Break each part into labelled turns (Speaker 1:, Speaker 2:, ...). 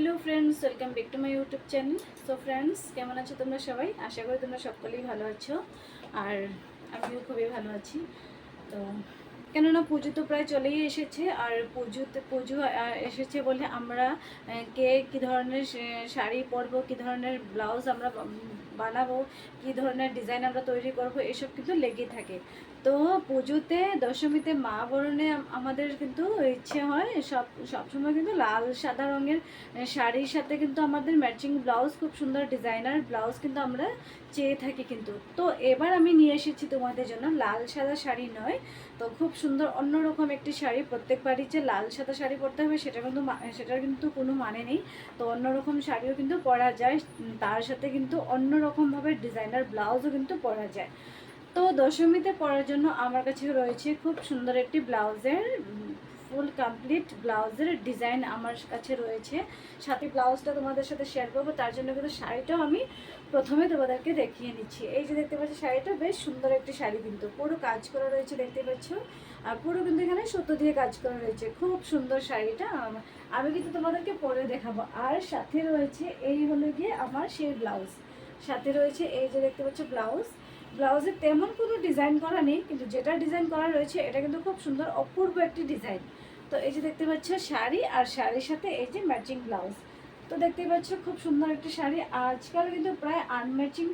Speaker 1: Hello friends welcome back to my YouTube channel so friends কেমন আছো তোমরা সবাই? আশা করি তোমরা সকলেই ভালো আছো। আর আমিও খুবই ভালো আছি। তো কেননা পুজো তো প্রায় চলেই এসেছে আর পুজোতে পুজো এসেছে বলে আমরা কে কী ধরনের শাড়ি পরবো, কী ধরনের ব্লাউজ আমরা বানাবো, কী ধরনের ডিজাইন আমরা তৈরি করব, এসব কিন্তু লেগেই থাকে। তো পুজোতে দশমীতে মা বরণে আমাদের কিন্তু ইচ্ছে হয়, সব সবসময় কিন্তু লাল, সাদা রঙের শাড়ির সাথে কিন্তু আমাদের ম্যাচিং ব্লাউজ, খুব সুন্দর ডিজাইনার ব্লাউজ কিন্তু আমরা চেয়ে থাকি কিন্তু। তো এবার আমি নিয়ে এসেছি তোমাদের জন্য, লাল, সাদা শাড়ি নয়, তো খুব সুন্দর অন্যরকম একটি শাড়ি। প্রত্যেক বাড়ির যে লাল সাদা শাড়ি পরতে হবে, সেটা কিন্তু সেটার কিন্তু কোনো মানে নেই। তো অন্যরকম শাড়িও কিন্তু পরা যায়। তার সাথে কিন্তু অন্যরকমভাবে ডিজাইনার ব্লাউজও কিন্তু পরা যায়। তো দশমীতে পরার জন্য আমার কাছে রয়েছে খুব সুন্দর একটি ব্লাউজের ফুল কমপ্লিট ব্লাউজের ডিজাইন আমার কাছে রয়েছে। সাথে ব্লাউজটা তোমাদের সাথে শেয়ার করব, তার জন্য কিন্তু শাড়িটাও আমি প্রথমে তোমাদেরকে দেখিয়ে নিচ্ছি। এই যে দেখতে পাচ্ছ শাড়িটা, বেশ সুন্দর একটি শাড়ি কিন্তু। পুরো কাজ করা রয়েছে দেখতে পাচ্ছ। আর পুরো কিন্তু এখানে সুতো দিয়ে কাজ করা রয়েছে। খুব সুন্দর শাড়িটা আমি কিন্তু তোমাদেরকে পরে দেখাবো। আর সাথে রয়েছে এই হলো গিয়ে আমার সেই ব্লাউজ। সাথে রয়েছে এই যে দেখতে পাচ্ছ ব্লাউজ। ব্লাউজে তেমন কোনো ডিজাইন করা নেই, কিন্তু যেটা ডিজাইন করা রয়েছে, এটা কিন্তু খুব সুন্দর অপূর্ব একটি ডিজাইন। তো এই যে দেখতে পাচ্ছ শাড়ি, আর শাড়ির সাথে এই যে ম্যাচিং ব্লাউজ তো দেখতেই পাচ্ছ খুব সুন্দর একটা শাড়ি। আজকাল কিন্তু প্রায় আনম্যাচিং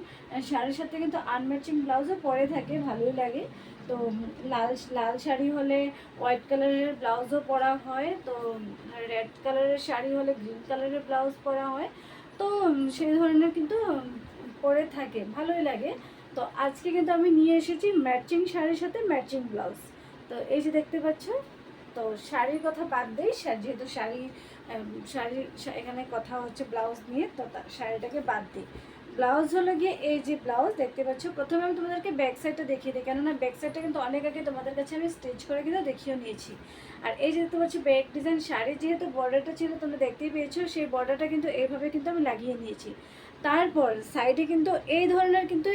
Speaker 1: শাড়ির সাথে কিন্তু আনম্যাচিং ব্লাউজও পরে থাকে, ভালোই লাগে। তো লাল লাল শাড়ি হলে হোয়াইট কালারের ব্লাউজও পরা হয়, তো রেড কালারের শাড়ি হলে গ্রিন কালারের ব্লাউজ পরা হয়। তো সেই ধরনের কিন্তু পরে থাকে, ভালোই লাগে। তো আজকে কিন্তু আমি নিয়ে এসেছি ম্যাচিং শাড়ির সাথে ম্যাচিং ব্লাউজ। তো এই যে দেখতে পাচ্ছ, তো শাড়ির কথা বাদ দেই যেহেতু শাড়ি শাড়ির এখানে কথা হচ্ছে ব্লাউজ নিয়ে, তো তা- শাড়িটাকে বাদ দিই। ব্লাউজ হলো গিয়ে এই যে ব্লাউজ, দেখতে পাচ্ছ, প্রথমে আমি তোমাদেরকে ব্যাক সাইডটা দেখিয়ে দিই, কেননা ব্যাক সাইডটা কিন্তু অনেক আগে তোমাদের কাছে আমি স্টিচ করে কিন্তু দেখিয়েও নিয়েছি। আর এই যে দেখতে পাচ্ছ ব্যাক ডিজাইন শাড়ি যেহেতু বর্ডারটা ছিল, তোমরা দেখতেই পেয়েছ, সেই বর্ডারটা কিন্তু এইভাবে কিন্তু আমি লাগিয়ে নিয়েছি। তারপর সাইডে কিন্তু এই ধরনের কিন্তু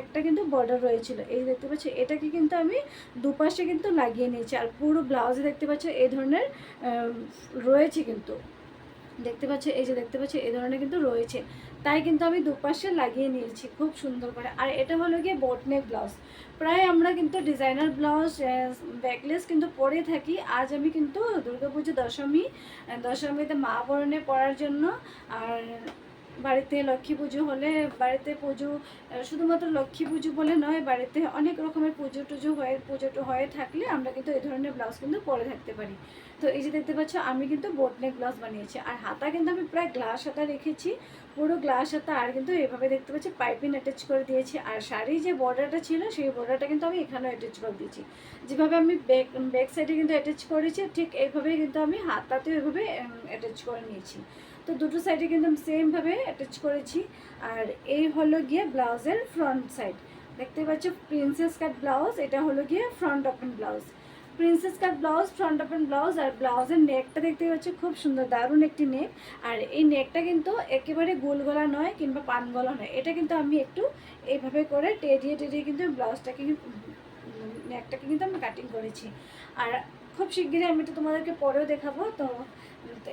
Speaker 1: একটা কিন্তু বর্ডার রয়েছিল। এই দেখতে পাচ্ছ, এটাকে কিন্তু আমি দুপাশে কিন্তু লাগিয়ে নিয়েছি আর পুরো ব্লাউজে দেখতে পাচ্ছ, এই ধরনের রয়েছে কিন্তু। দেখতে পাচ্ছ, এই যে দেখতে পাচ্ছ, এই ধরনের কিন্তু রয়েছে। তাই কিন্তু আমি দুপাশে লাগিয়ে নিয়েছি খুব সুন্দর করে। আর এটা হলো গিয়ে বোটনেক ব্লাউজ প্রায় আমরা কিন্তু ডিজাইনার ব্লাউজ ব্যাকলেস কিন্তু পরে থাকি। আজ আমি কিন্তু দুর্গাপুজো দশমী, দশমীতে মা বরণে পরার জন্য আর বাড়িতে লক্ষ্মী পুজো হলে বাড়িতে পুজো শুধুমাত্র লক্ষ্মী পুজো বলে নয়, বাড়িতে অনেক রকমের পুজো টুজো হয়ে, পুজো হয়ে থাকলে আমরা কিন্তু এই ধরনের ব্লাউজ কিন্তু পরে থাকতে পারি। তো এই যে দেখতে পাচ্ছ, আমি কিন্তু বোটনেক ব্লাউজ বানিয়েছি। আর হাতা কিন্তু আমি প্রায় গ্লাস হাতা রেখেছি। পুরো গ্লাস হাতা আর কিন্তু এভাবে দেখতে পাচ্ছি পাইপিং অ্যাটাচ করে দিয়েছি। আর শাড়ি যে বর্ডারটা ছিল, সেই বর্ডারটা কিন্তু আমি এখানেও অ্যাটাচ করে দিয়েছি। যেভাবে আমি ব্যাক ব্যাক সাইডে কিন্তু অ্যাটাচ করেছি, ঠিক এইভাবেই কিন্তু আমি হাতাতেও এভাবে অ্যাটাচ করে নিয়েছি। তো দুটো সাইডে কিন্তু আমি সেমভাবে অ্যাটাচ করেছি। আর এই হলো গিয়ে ব্লাউজের ফ্রন্ট সাইড দেখতে পাচ্ছ প্রিন্সেস কাট ব্লাউজ এটা হলো গিয়ে front open blouse princess cut blouse front open blouse আর ব্লাউজের নেকটা দেখতে পাচ্ছ, খুব সুন্দর, দারুণ একটি নেক আর এই নেকটা কিন্তু একেবারে গোল গলা নয় কিংবা পান গলা নয়। এটা কিন্তু আমি একটু এইভাবে করে টেরিয়ে টেডিয়ে কিন্তু ব্লাউজটাকে নেকটাকে কিন্তু আমি কাটিং করেছি। আর খুব শিগগিরই আমি তো তোমাদেরকে পরেও দেখাবো। তো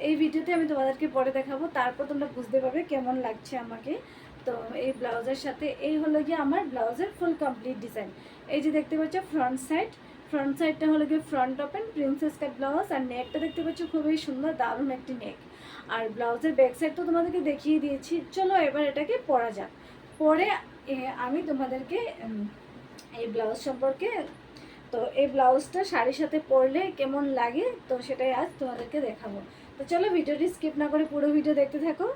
Speaker 1: এই ভিডিওতে আমি তোমাদেরকে পরে দেখাবো। তারপর তোমরা বুঝতে পারবে কেমন লাগছে আমাকে। তো, এই ব্লাউজের সাথে এই হলো গিয়ে আমার ব্লাউজের ফুল কমপ্লিট ডিজাইন এই যে দেখতে পাচ্ছ ফ্রন্ট সাইড ফ্রন্ট সাইডটা হলো গিয়ে front open princess cut blouse আর নেকটা দেখতে পাচ্ছ খুবই সুন্দর, দারুণ একটি নেক আর ব্লাউজের ব্যাক সাইড তো তোমাদেরকে দেখিয়ে দিয়েছি। চলো এবার এটাকে পরা যাক। পরে আমি তোমাদেরকে এই ব্লাউজ সম্পর্কে, তো এই ব্লাউজটা শাড়ির সাথে পরলে কেমন লাগে, তো সেটাই আজ তোমাদেরকে দেখাবো। তো চলো ভিডিওটি স্কিপ না করে পুরো ভিডিও দেখতে থাকো।